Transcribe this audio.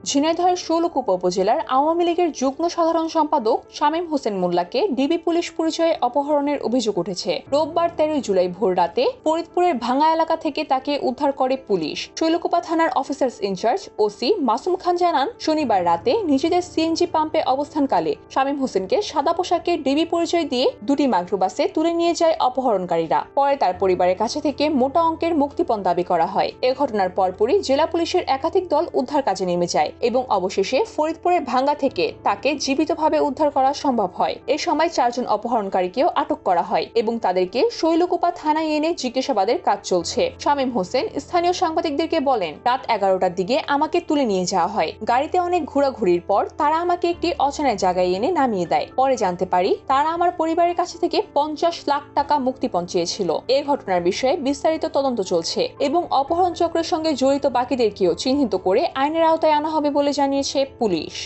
ঝিনাইদহের ষোলকুপ উপজেলার আওয়ামী লীগের যুগ্ম সাধারণ সম্পাদক শামীম হোসেন মোল্লাকে ডিবি পুলিশ পরিচয়ে অপহরণের অভিযোগ উঠেছে। রোববার তেরোই জুলাই ভোর রাতে ফরিদপুরের ভাঙা এলাকা থেকে তাকে উদ্ধার করে পুলিশ। শৈলকুপা থানার officers in charge OC Masum Khan জানান, শনিবার রাতে নিজেদের সিএনজি পাম্পে অবস্থানকালে শামীম হোসেনকে সাদা পোশাকে ডিবি পরিচয় দিয়ে দুটি মাইক্রোবাসে তুলে নিয়ে যায় অপহরণকারীরা। পরে তার পরিবারের কাছে থেকে মোটা অঙ্কের মুক্তিপণ দাবি করা হয়। এ ঘটনার পরপরই জেলা পুলিশের একাধিক দল উদ্ধার কাজে নেমে যায় এবং অবশেষে ফরিদপুরের ভাঙ্গা থেকে তাকে জীবিতভাবে উদ্ধার করা সম্ভব হয়। এ সময় চারজন অপহরণকারীকেও আটক করা হয় এবং তাদেরকে শৈলকুপা থানায় এনে জিজ্ঞাসাবাদের কাজ চলছে। শামীম হোসেন স্থানীয় সাংবাদিকদেরকে বলেন, রাত এগারোটার দিকে আমাকে তুলে নিয়ে যাওয়া হয়। গাড়িতে অনেক ঘোরাঘুরির পর তারা আমাকে একটি অচেনা জায়গায় এনে নামিয়ে দেয়। পরে জানতে পারি, তারা আমার পরিবারের কাছে থেকে পঞ্চাশ লাখ টাকা মুক্তিপণ চেয়েছিল। এ ঘটনার বিষয়ে বিস্তারিত তদন্ত চলছে এবং অপহরণ চক্রের সঙ্গে জড়িত বাকিদেরকেও চিহ্নিত করে আইনের আওতায় আনা হবে বলে জানিয়েছে পুলিশ।